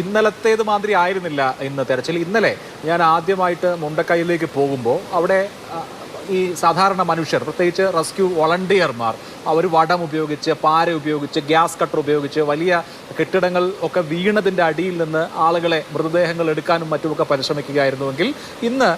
ഇന്നലത്തേത് മാതിരി ആയിരുന്നില്ല ഇന്ന് തെരച്ചിൽ. ഇന്നലെ ഞാൻ ആദ്യമായിട്ട് മുണ്ടക്കൈയിലേക്ക് പോകുമ്പോൾ അവിടെ ഈ സാധാരണ മനുഷ്യർ പ്രത്യേകിച്ച് റെസ്ക്യൂ വോളണ്ടിയർമാർ അവർ വടം ഉപയോഗിച്ച് പാര ഉപയോഗിച്ച് ഗ്യാസ് കട്ടർ ഉപയോഗിച്ച് വലിയ കെട്ടിടങ്ങൾ ഒക്കെ വീണതിന്റെ അടിയിൽ നിന്ന് ആളുകളെ മൃതദേഹങ്ങൾ എടുക്കാനും മറ്റുമൊക്കെ പരിശ്രമിക്കുകയായിരുന്നുവെങ്കിൽ ഇന്ന്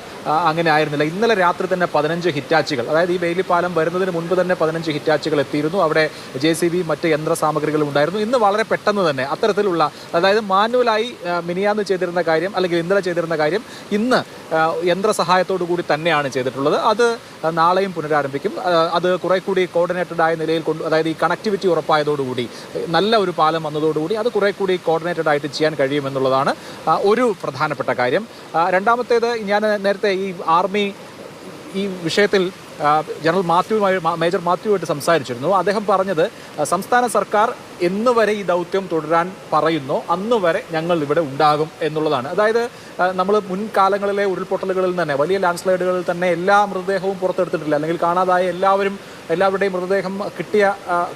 അങ്ങനെ ആയിരുന്നില്ല. ഇന്നലെ രാത്രി തന്നെ പതിനഞ്ച് ഹിറ്റാച്ചുകൾ അതായത് ഈ ബെയിലിപ്പാലം വരുന്നതിന് മുൻപ് തന്നെ പതിനഞ്ച് ഹിറ്റാച്ചുകൾ എത്തിയിരുന്നു. അവിടെ ജെ സി ബി മറ്റ് യന്ത്ര സാമഗ്രികളും ഉണ്ടായിരുന്നു. ഇന്ന് വളരെ പെട്ടെന്ന് തന്നെ അത്തരത്തിലുള്ള അതായത് മാനുവലായി മിനിയാന്ന് ചെയ്തിരുന്ന കാര്യം അല്ലെങ്കിൽ ഇന്നലെ ചെയ്തിരുന്ന കാര്യം ഇന്ന് യന്ത്രസഹായത്തോടു യന്ത്ര സഹായത്തോടു കൂടി തന്നെയാണ് ചെയ്തിട്ടുള്ളത്. അത് നാളെയും പുനരാരംഭിക്കും. അത് കുറെ കൂടി കോർഡിനേറ്റഡ് ആയ നിലയിൽ കൊണ്ട് അതായത് ഈ കണക്ടിവിറ്റി ഉറപ്പായതോടുകൂടി നല്ല ഒരു പാലം വന്നതോടുകൂടി അത് കുറെ കൂടി കോർഡിനേറ്റഡ് ആയിട്ട് ചെയ്യാൻ കഴിയുമെന്നുള്ളതാണ് ഒരു പ്രധാനപ്പെട്ട കാര്യം. രണ്ടാമത്തേത് ഞാൻ നേരത്തെ ഈ ആർമി ഈ വിഷയത്തിൽ ജനറൽ മാത്യുവുമായി മേജർ മാത്യുവായിട്ട് സംസാരിച്ചിരുന്നു. അദ്ദേഹം പറഞ്ഞത് സംസ്ഥാന സർക്കാർ എന്ന് വരെ ഈ ദൗത്യം തുടരാൻ പറയുന്നു അന്ന് വരെ ഞങ്ങൾ ഇവിടെ ഉണ്ടാകും എന്നുള്ളതാണ്. അതായത് നമ്മൾ മുൻകാലങ്ങളിലെ ഉരുൾപൊട്ടലുകളിൽ തന്നെ വലിയ ലാൻഡ് സ്ലൈഡുകളിൽ തന്നെ എല്ലാ മൃതദേഹവും പുറത്തെടുത്തിട്ടില്ല. അല്ലെങ്കിൽ കാണാതായ എല്ലാവരും എല്ലാവരുടെയും മൃതദേഹം കിട്ടിയ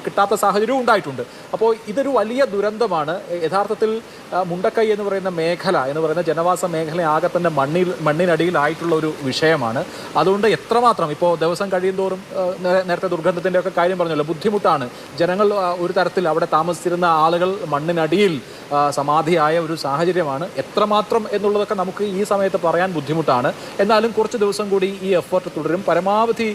കിട്ടാത്ത സാഹചര്യവും ഉണ്ടായിട്ടുണ്ട്. അപ്പോൾ ഇതൊരു വലിയ ദുരന്തമാണ്. യഥാർത്ഥത്തിൽ മുണ്ടക്കൈ എന്ന് പറയുന്ന മേഖല എന്ന് പറയുന്ന ജനവാസ മേഖല ആകെ തന്നെ മണ്ണിൽ മണ്ണിനടിയിലായിട്ടുള്ള ഒരു വിഷയമാണ്. അതുകൊണ്ട് എത്രമാത്രം? ഇപ്പോൾ ദിവസം കഴിയും തോറും നേരത്തെ ദുർഗന്ധത്തിന്റെ ഒക്കെ കാര്യം പറഞ്ഞല്ലോ ബുദ്ധിമുട്ടാണ്. ജനങ്ങൾ ഒരു തരത്തിൽ അവിടെ താമസിച്ചിരുന്ന ആളുകൾ മണ്ണിനടിയിൽ സമാധിയായ ഒരു സാഹചര്യമാണ്. എത്രമാത്രം എന്നുള്ളതൊക്കെ നമുക്ക് ഈ സമയത്ത് പറയാൻ ബുദ്ധിമുട്ടാണ്. എന്നാലും കുറച്ച് ദിവസം കൂടി ഈ എഫേർട്ട് തുടരും. പരമാവധി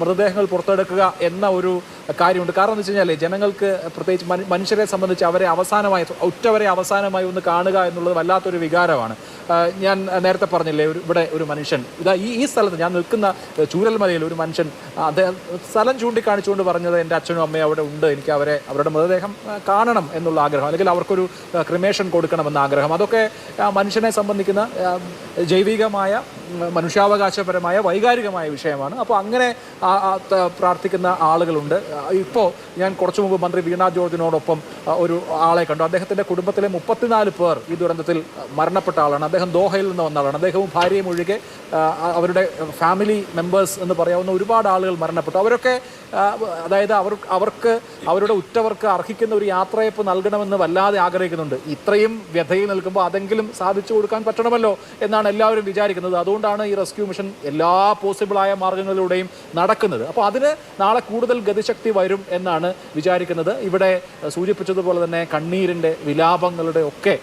മൃതദേഹങ്ങൾ പുറത്തെടുക്കുക എന്ന ഒരു കാര്യമുണ്ട്. കാരണം എന്ന് വെച്ച് കഴിഞ്ഞാൽ ജനങ്ങൾക്ക് പ്രത്യേകിച്ച് മനുഷ്യരെ സംബന്ധിച്ച് അവരെ അവസാനമായി ഒറ്റവരെ അവസാനമായി ഒന്ന് കാണുക എന്നുള്ളത് വല്ലാത്തൊരു വികാരമാണ്. ഞാൻ നേരത്തെ പറഞ്ഞില്ലേ ഒരു ഇവിടെ ഒരു മനുഷ്യൻ ഇതാ ഈ ഈ സ്ഥലത്ത് ഞാൻ നിൽക്കുന്ന ചൂരൽമലയിൽ ഒരു മനുഷ്യൻ അദ്ദേഹം സ്ഥലം ചൂണ്ടിക്കാണിച്ചുകൊണ്ട് പറഞ്ഞത് എന്റെ അച്ഛനും അമ്മയും അവിടെ ഉണ്ട്. എനിക്ക് അവരെ അവരുടെ മൃതദേഹം കാണണം എന്നുള്ള ആഗ്രഹം അല്ലെങ്കിൽ അവർക്കൊരു ക്രിമേഷൻ കൊടുക്കണമെന്ന ആഗ്രഹം. അതൊക്കെ മനുഷ്യനെ സംബന്ധിക്കുന്ന ജൈവികമായ മനുഷ്യാവകാശപരമായ വൈകാരികമായ വിഷയമാണ്. അപ്പോൾ അങ്ങനെ പ്രാർത്ഥിക്കുന്ന ആളുകളുണ്ട്. ഇപ്പോൾ ഞാൻ കുറച്ചു മുമ്പ് മന്ത്രി വീണ ജോർജിനോടൊപ്പം ഒരു ആളെ കണ്ടു. അദ്ദേഹത്തിന്റെ കുടുംബത്തിലെ മുപ്പത്തിനാല് പേർ ഈ ദുരന്തത്തിൽ മരണപ്പെട്ട ആളാണ്. അദ്ദേഹം ദോഹയിൽ നിന്ന് വന്ന ആളാണ് അദ്ദേഹവും ഭാര്യയും ഒഴികെ അവരുടെ ഫാമിലി മെമ്പേഴ്സ് എന്ന് പറയാവുന്ന ഒരുപാട് ആളുകൾ മരണപ്പെട്ടു. അവരൊക്കെ അതായത് അവർ അവർക്ക് അവരുടെ ഉറ്റവർക്ക് അർഹിക്കുന്ന ഒരു യാത്രയപ്പ് നൽകണമെന്ന് വല്ലാതെ ആഗ്രഹിക്കുന്നുണ്ട്. ഇത്രയും വ്യഥയിൽ നിൽക്കുമ്പോൾ അതെങ്കിലും സാധിച്ചു കൊടുക്കാൻ പറ്റണമല്ലോ എന്നാണ് എല്ലാവരും വിചാരിക്കുന്നത്. അതുകൊണ്ടാണ് ഈ റെസ്ക്യൂ മിഷൻ എല്ലാ പോസിബിളായ മാർഗങ്ങളിലൂടെയും നടക്കുന്നത്. അപ്പോൾ അതിന് നാളെ കൂടുതൽ ഗതിശക്തി വരും എന്നാണ് വിചാരിക്കുന്നത്. ഇവിടെ സൂചിപ്പിച്ചതുപോലെ തന്നെ കണ്ണീരിന്റെ വിലാപങ്ങളുടെ ഒക്കെ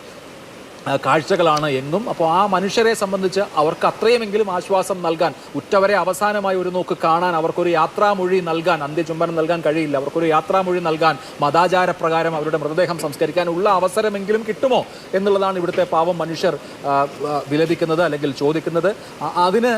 കാഴ്ചകളാണ് എന്നും അപ്പോൾ ആ മനുഷ്യരെ സംബന്ധിച്ച് അവർക്ക് അത്രയുമെങ്കിലും ആശ്വാസം നൽകാൻ ഉറ്റവരെ അവസാനമായി ഒരു നോക്ക് കാണാൻ അവർക്കൊരു യാത്രാമൊഴി നൽകാൻ അന്ത്യചുംബനം നൽകാൻ കഴിയില്ല. അവർക്കൊരു യാത്രാമൊഴി നൽകാൻ മതാചാരപ്രകാരം അവരുടെ മൃതദേഹം സംസ്കരിക്കാനുള്ള അവസരമെങ്കിലും കിട്ടുമോ എന്നുള്ളതാണ് ഇവിടുത്തെ പാവം മനുഷ്യർ വിലപിക്കുന്നത് അല്ലെങ്കിൽ ചോദിക്കുന്നത്. അതിന്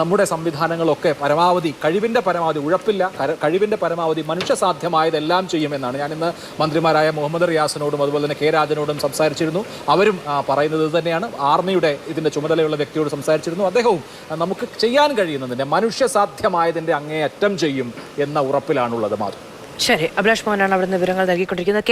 നമ്മുടെ സംവിധാനങ്ങളൊക്കെ പരമാവധി കഴിവിന്റെ പരമാവധി ഉഴപ്പില്ല. കഴിവിന്റെ പരമാവധി മനുഷ്യസാധ്യമായതെല്ലാം ചെയ്യുമെന്നാണ്. ഞാനിന്ന് മന്ത്രിമാരായ മുഹമ്മദ് റിയാസിനോടും അതുപോലെ തന്നെ കെ രാജനോടും സംസാരിച്ചിരുന്നു. അവരും പറയുന്നത് തന്നെയാണ് ആർമിയുടെ ഇതിന്റെ ചുമതലയുള്ള വ്യക്തിയോട് സംസാരിച്ചിരുന്നു. അദ്ദേഹവും നമുക്ക് ചെയ്യാൻ കഴിയുന്നതിന്റെ മനുഷ്യസാധ്യമായതിന്റെ അങ്ങേയറ്റം ചെയ്യും എന്ന ഉറപ്പിലാണുള്ളത് മാധു. ശരി. അഭിലാഷ് മോഹനാണ് അവിടുന്ന് വിവരങ്ങൾ നൽകിക്കൊണ്ടിരിക്കുന്നത്.